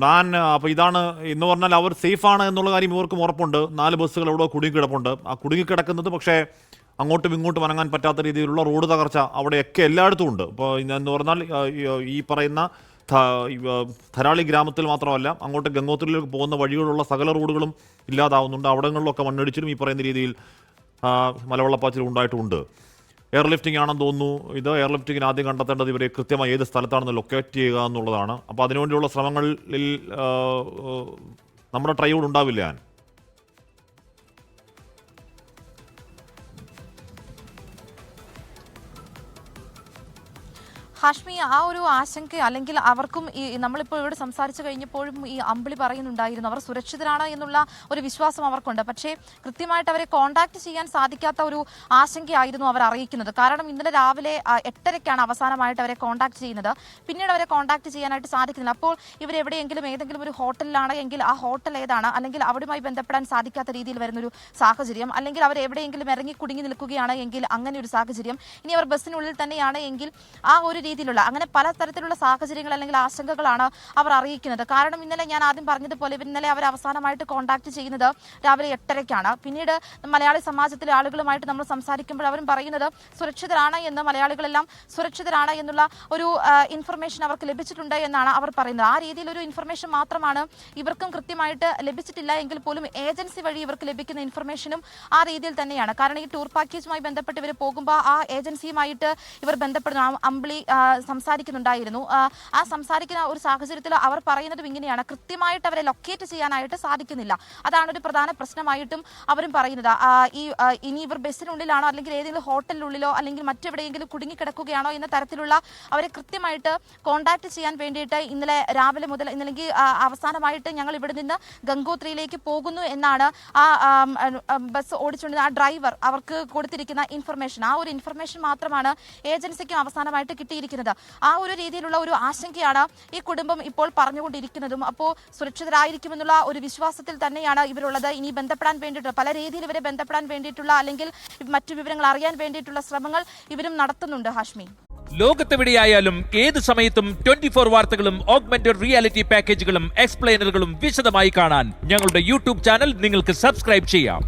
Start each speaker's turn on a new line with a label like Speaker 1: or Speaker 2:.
Speaker 1: Plan അപ്പോൾ ഇതാണ് എന്ന് പറഞ്ഞാൽ അവർ സേഫ് ആണ് എന്നുള്ള കാര്യം ഇവർക്കും ഉറപ്പുണ്ട്. നാല് ബസ്സുകൾ എവിടെ കുടുങ്ങിക്കിടപ്പുണ്ട്. ആ കുടുങ്ങിക്കിടക്കുന്നത് പക്ഷേ അങ്ങോട്ടും ഇങ്ങോട്ടും അനങ്ങാൻ പറ്റാത്ത രീതിയിലുള്ള റോഡ് തകർച്ച അവിടെയൊക്കെ എല്ലായിടത്തും ഉണ്ട്. ഇപ്പോൾ എന്ന് പറഞ്ഞാൽ ഈ- പറയുന്ന ധരാളി ഗ്രാമത്തിൽ മാത്രമല്ല അങ്ങോട്ട് ഗംഗോത്രിയിലേക്ക് പോകുന്ന വഴികളുള്ള സകല റോഡുകളും ഇല്ലാതാവുന്നുണ്ട്. അവിടങ്ങളിലൊക്കെ മണ്ണിടിച്ചിലും ഈ പറയുന്ന രീതിയിൽ മലവെള്ളപ്പാച്ചിലും ഉണ്ടായിട്ടുമുണ്ട് എയർലിഫ്റ്റിംഗ് ആണെന്ന് തോന്നുന്നു. ഇത് എയർലിഫ്റ്റിംഗിന് ആദ്യം കണ്ടെത്തേണ്ടത് ഇവരെ കൃത്യമായി ഏത് സ്ഥലത്താണെന്ന് ലൊക്കേറ്റ് ചെയ്യുക എന്നുള്ളതാണ്. അപ്പോൾ അതിനുവേണ്ടിയുള്ള ശ്രമങ്ങളിൽ നമ്മുടെ ട്രൈയോട് ഉണ്ടാവില്ല. ഞാൻ
Speaker 2: ഹാഷ്മി ആ ഒരു ആശങ്ക അല്ലെങ്കിൽ അവർക്കും ഈ നമ്മളിപ്പോൾ ഇവിടെ സംസാരിച്ചു കഴിഞ്ഞപ്പോഴും ഈ അമ്പിളി പറയുന്നുണ്ടായിരുന്നു അവർ സുരക്ഷിതരാണ് എന്നുള്ള ഒരു വിശ്വാസം അവർക്കുണ്ട്. പക്ഷേ കൃത്യമായിട്ട് അവരെ കോൺടാക്ട് ചെയ്യാൻ സാധിക്കാത്ത ഒരു ആശങ്കയായിരുന്നു അവർ അറിയിക്കുന്നത്. കാരണം ഇന്നലെ രാവിലെ എട്ടരയ്ക്കാണ് അവസാനമായിട്ട് അവരെ കോൺടാക്ട് ചെയ്യുന്നത്. പിന്നീട് അവരെ കോൺടാക്ട് ചെയ്യാനായിട്ട് സാധിക്കുന്നില്ല. അപ്പോൾ ഇവരെവിടെയെങ്കിലും ഏതെങ്കിലും ഒരു ഹോട്ടലിലാണ് എങ്കിൽ ആ ഹോട്ടൽ ഏതാണ്? അല്ലെങ്കിൽ അവിടുമായി ബന്ധപ്പെടാൻ സാധിക്കാത്ത രീതിയിൽ വരുന്നൊരു സാഹചര്യം? അല്ലെങ്കിൽ അവർ എവിടെയെങ്കിലും ഇറങ്ങി കുടുങ്ങി നിൽക്കുകയാണ് എങ്കിൽ അങ്ങനെ ഒരു സാഹചര്യം? ഇനി അവർ ബസ്സിനുള്ളിൽ തന്നെയാണ് എങ്കിൽ ആ ഒരു രീതിയിലുള്ള അങ്ങനെ പല തരത്തിലുള്ള സാഹചര്യങ്ങൾ അല്ലെങ്കിൽ ആശങ്കകളാണ് അവർ അറിയിക്കുന്നത്. കാരണം ഇന്നലെ ഞാൻ ആദ്യം പറഞ്ഞതുപോലെ ഇന്നലെ അവർ അവസാനമായിട്ട് കോൺടാക്ട് ചെയ്യുന്നത് രാവിലെ എട്ടരയ്ക്കാണ്. പിന്നീട് മലയാളി സമാജത്തിലെ ആളുകളുമായിട്ട് നമ്മൾ സംസാരിക്കുമ്പോൾ അവരും പറയുന്നത് സുരക്ഷിതരാണ് എന്ന് മലയാളികളെല്ലാം സുരക്ഷിതരാണ് എന്നുള്ള ഒരു ഇൻഫർമേഷൻ അവർക്ക് ലഭിച്ചിട്ടുണ്ട് എന്നാണ് അവർ പറയുന്നത്. ആ രീതിയിൽ ഒരു ഇൻഫർമേഷൻ മാത്രമാണ് ഇവർക്കും കൃത്യമായിട്ട് ലഭിച്ചിട്ടില്ല എങ്കിൽ പോലും ഏജൻസി വഴി ഇവർക്ക് ലഭിക്കുന്ന ഇൻഫർമേഷനും ആ രീതിയിൽ തന്നെയാണ്. കാരണം ഈ ടൂർ പാക്കേജുമായി ബന്ധപ്പെട്ട് ഇവർ പോകുമ്പോൾ ആ ഏജൻസിയുമായിട്ട് ഇവർ ബന്ധപ്പെടുന്നു. അമ്പിളി സംസാരിക്കുന്നുണ്ടായിരുന്നു. ആ, സംസാരിക്കുന്ന ഒരു സാഹചര്യത്തിൽ അവർ പറയുന്നതും ഇങ്ങനെയാണ്. കൃത്യമായിട്ട് അവരെ ലൊക്കേറ്റ് ചെയ്യാനായിട്ട് സാധിക്കുന്നില്ല. അതാണ് ഒരു പ്രധാന പ്രശ്നമായിട്ടും അവരും പറയുന്നത്. ഈ ഇനി ഇവർ ബസ്സിനുള്ളിലാണോ അല്ലെങ്കിൽ ഏതെങ്കിലും ഹോട്ടലിനുള്ളിലോ അല്ലെങ്കിൽ മറ്റെവിടെയെങ്കിലും കുടുങ്ങിക്കിടക്കുകയാണോ എന്ന തരത്തിലുള്ള അവരെ കൃത്യമായിട്ട് കോൺടാക്ട് ചെയ്യാൻ വേണ്ടിയിട്ട് ഇന്നലെ രാവിലെ മുതൽ ഇന്നലെങ്കിൽ അവസാനമായിട്ട് ഞങ്ങൾ ഇവിടെ നിന്ന് ഗംഗോത്രിയിലേക്ക് പോകുന്നു എന്നാണ് ആ, ബസ് ഓടിച്ചുകൊണ്ടിരുന്ന ആ ഡ്രൈവർ അവർക്ക് കൊടുത്തിരിക്കുന്ന ഇൻഫർമേഷൻ ആ ഒരു ഇൻഫർമേഷൻ മാത്രമാണ് ഏജൻസിക്കും അവസാനമായിട്ട് കിട്ടിയിരിക്കുന്നത്. ആ ഒരു രീതിയിലുള്ള ഒരു ആശങ്കയാണ് ഈ കുടുംബം ഇപ്പോൾ പറഞ്ഞുകൊണ്ടിരിക്കുന്നതും. അപ്പോൾ സുരക്ഷിതരായിരിക്കുമെന്നുള്ള ഒരു വിശ്വാസത്തിൽ തന്നെയാണ് ഇവരുള്ളത്. ഇനി ബന്ധപ്പെടാൻ വേണ്ടിയിട്ട് പല രീതിയിൽ ഇവരെ ബന്ധപ്പെടാൻ വേണ്ടിയിട്ടുള്ള അല്ലെങ്കിൽ മറ്റു വിവരങ്ങൾ അറിയാൻ വേണ്ടിയിട്ടുള്ള ശ്രമങ്ങൾ ഇവരും നടത്തുന്നുണ്ട് ഹാഷ്മി.
Speaker 3: ലോകത്തെവിടെയായാലും ഏത് സമയത്തും ട്വന്റി ഫോർ വാർത്തകളും ഓഗ്മെന്റഡ് റിയാലിറ്റി പാക്കേജുകളും എക്സ്പ്ലെയിനറുകളും വിശദമായി കാണാൻ ഞങ്ങളുടെ യൂട്യൂബ് ചാനൽ നിങ്ങൾക്ക് സബ്സ്ക്രൈബ് ചെയ്യാം.